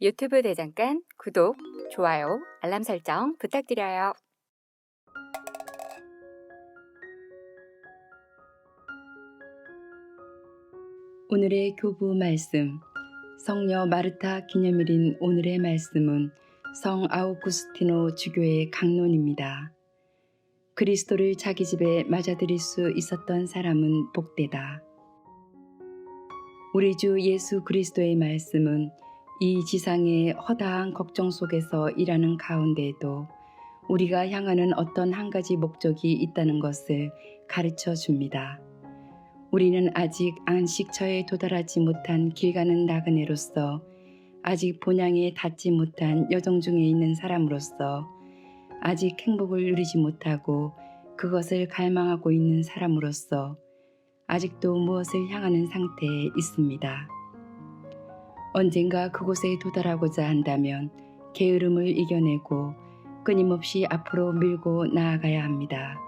유튜브 대장간 구독, 좋아요, 알람 설정 부탁드려요. 오늘의 교부 말씀 성녀 마르타 기념일인 오늘의 말씀은 성 아우구스티노 주교의 강론입니다. 그리스도를 자기 집에 맞아들일 수 있었던 사람은 복되다. 우리 주 예수 그리스도의 말씀은 이 지상의 허다한 걱정 속에서 일하는 가운데에도 우리가 향하는 어떤 한 가지 목적이 있다는 것을 가르쳐 줍니다. 우리는 아직 안식처에 도달하지 못한 길 가는 나그네로서 아직 본향에 닿지 못한 여정 중에 있는 사람으로서 아직 행복을 누리지 못하고 그것을 갈망하고 있는 사람으로서 아직도 무엇을 향하는 상태에 있습니다. 언젠가 그곳에 도달하고자 한다면 게으름을 이겨내고 끊임없이 앞으로 밀고 나아가야 합니다.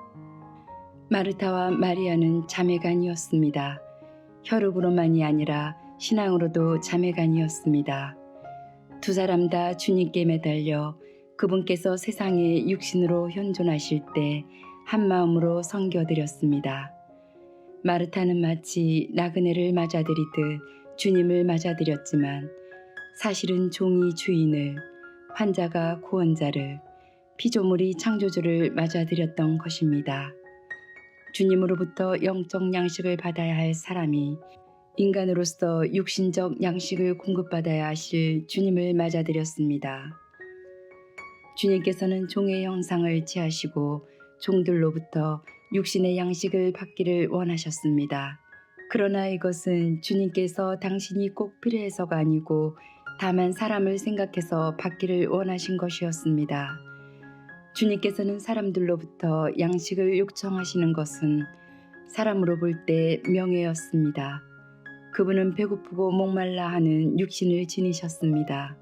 마르타와 마리아는 자매간이었습니다. 혈육으로만이 아니라 신앙으로도 자매간이었습니다. 두 사람 다 주님께 매달려 그분께서 세상에 육신으로 현존하실 때 한 마음으로 섬겨드렸습니다. 마르타는 마치 나그네를 맞아들이듯 주님을 맞아들였지만 사실은 종이 주인을, 환자가 구원자를, 피조물이 창조주를 맞아들였던 것입니다. 주님으로부터 영적 양식을 받아야 할 사람이 인간으로서 육신적 양식을 공급받아야 하실 주님을 맞아들였습니다. 주님께서는 종의 형상을 취하시고 종들로부터 육신의 양식을 받기를 원하셨습니다. 그러나 이것은 주님께서 당신이 꼭 필요해서가 아니고 다만 사람을 생각해서 받기를 원하신 것이었습니다. 주님께서는 사람들로부터 양식을 요청하시는 것은 사람으로 볼 때 명예였습니다. 그분은 배고프고 목말라 하는 육신을 지니셨습니다.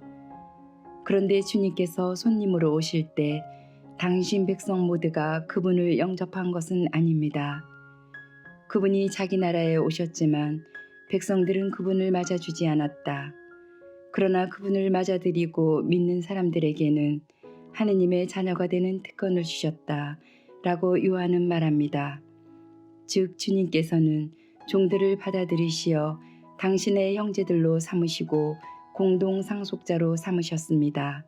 그런데 주님께서 손님으로 오실 때 당신 백성 모두가 그분을 영접한 것은 아닙니다. 그분이 자기 나라에 오셨지만 백성들은 그분을 맞아주지 않았다. 그러나 그분을 맞아들이고 믿는 사람들에게는 하느님의 자녀가 되는 특권을 주셨다. 라고 요한은 말합니다. 즉, 주님께서는 종들을 받아들이시어 당신의 형제들로 삼으시고 공동 상속자로 삼으셨습니다.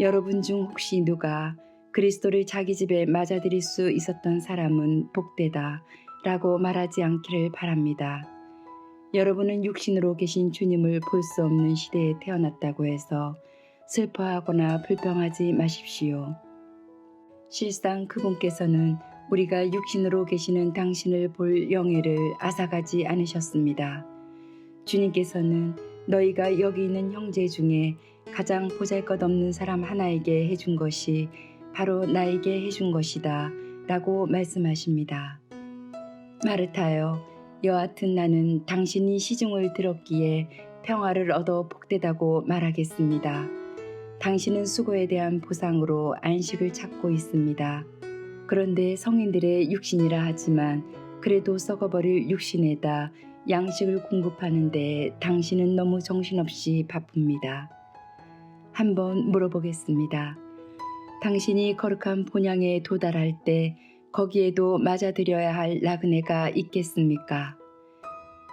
여러분 중 혹시 누가 그리스도를 자기 집에 맞아들일 수 있었던 사람은 복되다 라고 말하지 않기를 바랍니다. 여러분은 육신으로 계신 주님을 볼 수 없는 시대에 태어났다고 해서 슬퍼하거나 불평하지 마십시오. 실상 그분께서는 우리가 육신으로 계시는 당신을 볼 영예를 앗아가지 않으셨습니다. 주님께서는 너희가 여기 있는 형제 중에 가장 보잘것없는 사람 하나에게 해준 것이 바로 나에게 해준 것이다 라고 말씀하십니다. 마르타여 여하튼 나는 당신이 시중을 들었기에 평화를 얻어 복되다고 말하겠습니다. 당신은 수고에 대한 보상으로 안식을 찾고 있습니다. 그런데 성인들의 육신이라 하지만 그래도 썩어버릴 육신에다 양식을 공급하는데 당신은 너무 정신없이 바쁩니다. 한번 물어보겠습니다. 당신이 거룩한 본향에 도달할 때 거기에도 맞아들여야 할 나그네가 있겠습니까?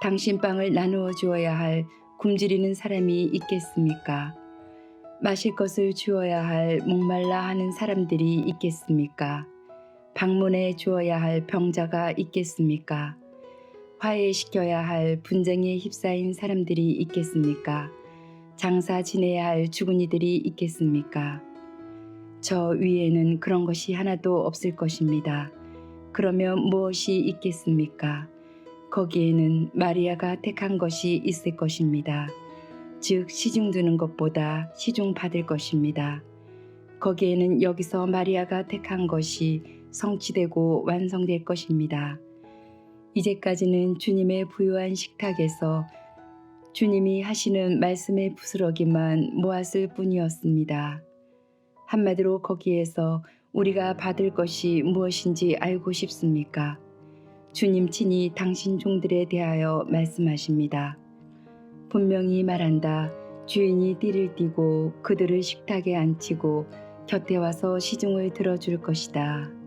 당신 빵을 나누어 주어야 할 굶주리는 사람이 있겠습니까? 마실 것을 주어야 할 목말라 하는 사람들이 있겠습니까? 방문해 주어야 할 병자가 있겠습니까? 화해시켜야 할 분쟁에 휩싸인 사람들이 있겠습니까? 장사 지내야 할 주군이들이 있겠습니까? 저 위에는 그런 것이 하나도 없을 것입니다. 그러면 무엇이 있겠습니까? 거기에는 마리아가 택한 것이 있을 것입니다. 즉, 시중 드는 것보다 시중 받을 것입니다. 거기에는 여기서 마리아가 택한 것이 성취되고 완성될 것입니다. 이제까지는 주님의 부유한 식탁에서 주님이 하시는 말씀의 부스러기만 모았을 뿐이었습니다. 한마디로 거기에서 우리가 받을 것이 무엇인지 알고 싶습니까? 주님 친히 당신 종들에 대하여 말씀하십니다. 분명히 말한다. 주인이 띠를 띠고 그들을 식탁에 앉히고 곁에 와서 시중을 들어줄 것이다.